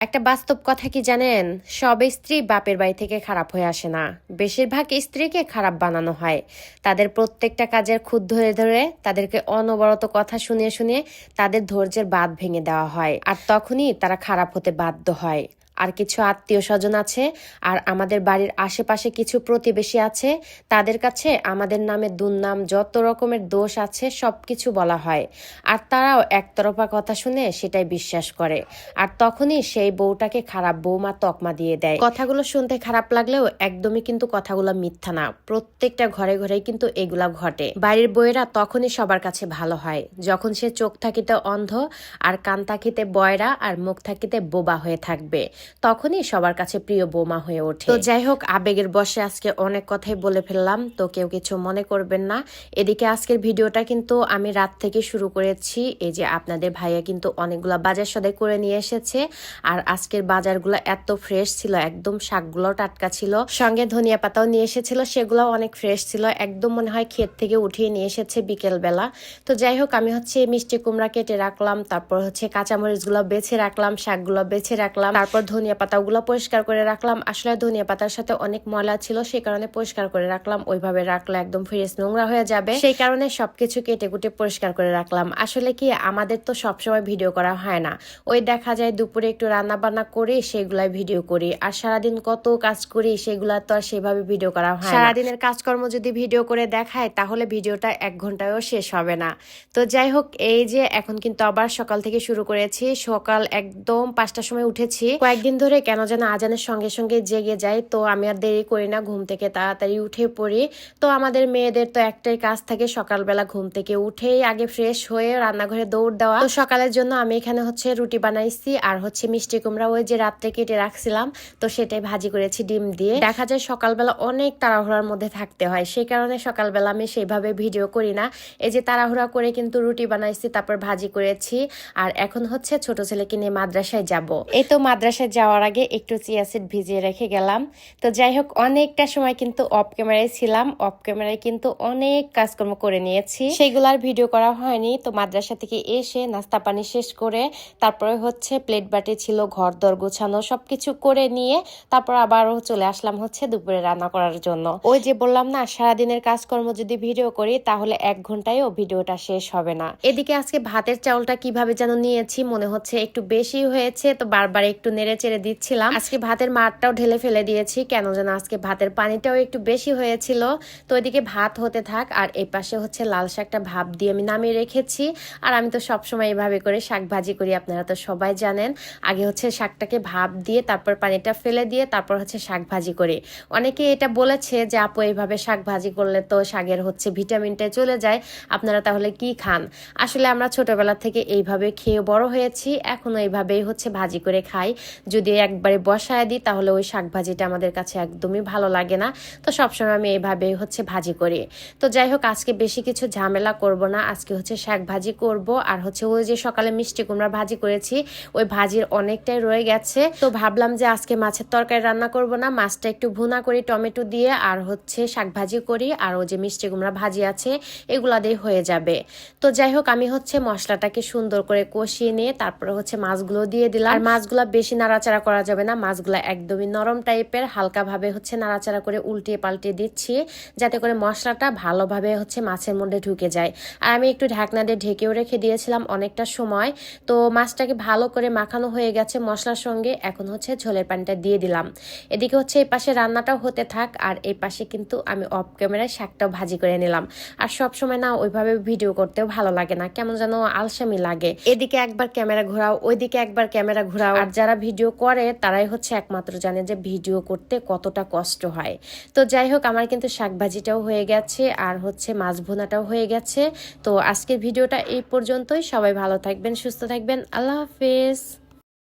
একটা বাস্তব কথা কি জানেন? সব স্ত্রী বাপের বাড়ি থেকে খারাপ হয়ে আসে না। বেশিরভাগ স্ত্রীকে খারাপ বানানো হয়। তাদের প্রত্যেকটা কাজের খুদ ধরে ধরে তাদেরকে অনবরত কথা শুনিয়ে শুনিয়ে তাদের ধৈর্যের বাদ ভেঙে দেওয়া হয়। আর তখনই তারা খারাপ হতে বাধ্য হয়। আর কিছু আত্মীয় স্বজন আছে, আর আমাদের বাড়ির আশেপাশে কিছু প্রতিবেশী আছে, তাদের কাছে আমাদের নামে দুর্নাম যত রকমের দোষ আছে সবকিছু বলা হয়। আর তারাও একতরফা কথা শুনে সেটাই বিশ্বাস করে। আর তখনই সেই বউটাকে খারাপ বৌমা তকমা দিয়ে দেয়। কথাগুলো শুনতে খারাপ লাগলেও একদমই কিন্তু কথাগুলো মিথ্যা না। প্রত্যেকটা ঘরে ঘরেই কিন্তু এগুলা ঘটে। বাড়ির বইয়েরা তখনই সবার কাছে ভালো হয়। যখন সে চোখ থাকিতে অন্ধ, আর কান থাকিতে বয়রা, আর মুখ থাকিতে বোবা হয়ে থাকবে। তখনই সবার কাছে প্রিয় বোমা হয়ে ওঠে। তো যাই হোক আবেগের বসে আজকে অনেক কথাই বলে ফেললাম তো কেউ কিছু মনে করবেন না। এদিকে আজকের ভিডিওটা কিন্তু আমি রাত থেকে শুরু করেছি এই যে আপনাদের ভাইয়া কিন্তু অনেকগুলা বাজার সদাই করে নিয়ে এসেছে আর আজকের বাজারগুলো এত ফ্রেশ ছিল একদম শাকগুলো টাটকা ছিল সঙ্গে ধনিয়া পাতাও নিয়ে এসেছিল সেগুলো অনেক ফ্রেশ ছিল একদম মনে হয় ক্ষেত থেকে উঠিয়ে নিয়ে এসেছে বিকেল বেলা তো যাই হোক আমি হচ্ছে মিষ্টি কুমড়া কেটে রাখলাম তারপর হচ্ছে কাঁচামরিচগুলো বেছে রাখলাম শাকগুলো বেছে রাখলাম তারপর ধনিয়া পাতাগুলো পরিষ্কার করে রাখলাম। আসলে ধনিয়া পাতার সাথে অনেক ময়লা ছিল, সেই কারণে পরিষ্কার করে রাখলাম। ওইভাবে রাখলে একদম ফ্রেশ নোংরা হয়ে যাবে। সেই কারণে সবকিছু কেটে কুটে পরিষ্কার করে রাখলাম। আসলে কি, আমাদের তো সবসময় ভিডিও করা হয় না। ওই দেখা যায় দুপুরে একটু রান্না বান্না করি, সেগুলাই ভিডিও করি। আর সারাদিন কত কাজ করি, সেগুলা তো আর সেভাবে ভিডিও করা হয়। সারাদিনের কাজকর্ম যদি ভিডিও করে দেখায়, তাহলে ভিডিওটা এক ঘন্টায়ও শেষ হবে না। তো যাই হোক, এই যে এখন কিন্তু আবার সকাল থেকে শুরু করেছি। সকাল একদম পাঁচটার সময় উঠেছি। কয়েকদিন ধরে কেন যেন আজানের সঙ্গে সঙ্গে জেগে যাই তো আমি আর দেরি করি না ঘুম থেকে তাড়াতাড়ি উঠে পড়ি। তো আমাদের মেয়েদের তো একটাই কাজ থাকে সকালবেলা ঘুম থেকে উঠেই আগে ফ্রেশ হয়ে রান্নাঘরে দৌড় দেওয়া। তো সকালের জন্য আমি এখানে হচ্ছে রুটি বানাইছি আর হচ্ছে মিষ্টি কুমড়া ওই যে রাত্রে কেটে রাখছিলাম, তো সেটাই ভাজি করেছি ডিম দিয়ে। দেখা যায় সকালবেলা অনেক তাড়াহুড়ার মধ্যে থাকতে হয়, সেই কারণে সকালবেলা আমি সেইভাবে ভিডিও করি না। এই যে তাড়াহুড়া করে কিন্তু রুটি বানাইছি, তারপর ভাজি করেছি, আর এখন হচ্ছে ছোট ছেলেকে নিয়ে মাদ্রাসায় যাব। এই তো মাদ্রাসায় যাওয়ার আগে একটু চিয়া সিড ভিজিয়ে রেখে গেলাম। তো যাই হোক, অনেকটা সময় কিন্তু অফ ক্যামেরায় ছিলাম। অফ ক্যামেরায় কিন্তু অনেক কাজকর্ম করে নিয়েছি। সেগুলার ভিডিও করা হয়নি। তো মাদ্রাসা থেকে এসে নাস্তা পানি শেষ করে, তারপরে হচ্ছে প্লেট বাটি ছিল ঘর দর গোছানো, সবকিছু করে নিয়ে তারপর আবারও চলে আসলাম হচ্ছে দুপুরে রান্না করার জন্য। ওই যে বললাম না, সারাদিনের কাজকর্ম যদি ভিডিও করি, তাহলে এক ঘন্টায়ও ভিডিওটা শেষ হবে না। এদিকে আজকে ভাতের চাউলটা কীভাবে যেন নিয়েছি, মনে হচ্ছে একটু বেশি হয়েছে, তো বারবার একটু নেড়ে চেড়ে দিচ্ছিলাম। আজকে ভাতের মারটাও ঢেলে ফেলে দিয়েছি। কেন যেন আজকে ভাতের পানিটাও একটু বেশি হয়েছিল। তো এদিকে ভাত হতে থাক, আর এই পাশে হচ্ছে লাল শাকটা ভাপ দিয়ে আমি নামিয়ে রেখেছি। আর আমি তো সবসময় এভাবে করে শাক ভাজি করি, আপনারা তো সবাই জানেন। আগে হচ্ছে শাকটাকে ভাপ দিয়ে, তারপর পানিটা ফেলে দিয়ে, তারপর হচ্ছে শাক ভাজি করি। অনেকে এটা বলেছে যে, আপু, এইভাবে শাক ভাজি করলে তো শাকের হচ্ছে ভিটামিনটা চলে যায়। আপনারা তাহলে কি খান? আসলে আমরা ছোটবেলা থেকে এইভাবে খেয়ে বড় হয়েছি। এখনও এইভাবেই হচ্ছে ভাজি করে খাই। যদি একবারে বসায় দিই, তাহলে ওই শাক ভাজিটা আমাদের কাছে একদমই ভালো লাগে না। তো সবসময় আমি এইভাবেই হচ্ছে ভাজি করি। তো যাই হোক, আজকে বেশি কিছু ঝামেলা করব না। আজকে হচ্ছে শাক ভাজি করব। আর হচ্ছে ওই যে সকালে মিষ্টি কুমড়া ভাজি করেছি, ওই ভাজির অনেকটাই রয়ে গেছে। তো ভাবলাম যে আজকে মাছের তরকারি রান্না করব না। মাছটা একটু ভুনা করি, টমেটো দিয়ে, আর হচ্ছে শাক ভাজি করি। আর ওই যে মিষ্টি কুমড়া ভাজি আছে, এগুলা দিয়ে হয়ে যাবে। তো যাই হোক, আমি হচ্ছে মশলাটাকে সুন্দর করে কষিয়ে নিয়ে তারপরে হচ্ছে মাছগুলো দিয়ে দিলাম। আর মাছগুলা বেশি নাড়াচাড়া করা যাবে না। মাছগুলা একদমই নরম টাইপের, হালকাভাবে হচ্ছে নাড়াচাড়া করে উল্টিয়ে পাল্টে দিচ্ছি, যাতে করে মশলাটা ভালোভাবে হচ্ছে মাছের মধ্যে ঢুকে যায়। আর আমি একটু ঢাকনা দিয়ে ঢেকেও রেখে দিয়েছিলাম অনেকটা সময়। তো মাছটাকে ভালো করে মাখানো হয়ে গেছে মশলার সঙ্গে। এখন হচ্ছে ঝোলের পানিটা দিয়ে দিলাম। এদিকে হচ্ছে এই পাশে রান্নাটাও হতে থাক, আর এই পাশে কিন্তু আমি অফ ক্যামেরায় শাকটাও ভাজি করে নিলাম। আর সব সময় না, ওইভাবে ভিডিও করতেও ভালো লাগে না। কেমন যেন আলসামি লাগে। এদিকে একবার ক্যামেরা ঘোরাও, ওইদিকে একবার ক্যামেরা ঘোরাও। আর যারা ভিডিও করে তারাই হচ্ছে একমাত্র জানে যে ভিডিও করতে কতটা কষ্ট হয়। তো যাই হোক, আমার কিন্তু শাকভাজিটাও হয়ে গেছে আর হচ্ছে মাছ ভোনাটাও হয়ে গেছে। তো আজকের ভিডিওটা এই পর্যন্তই। সবাই ভালো থাকবেন, সুস্থ থাকবেন। আল্লাহ হাফেজ।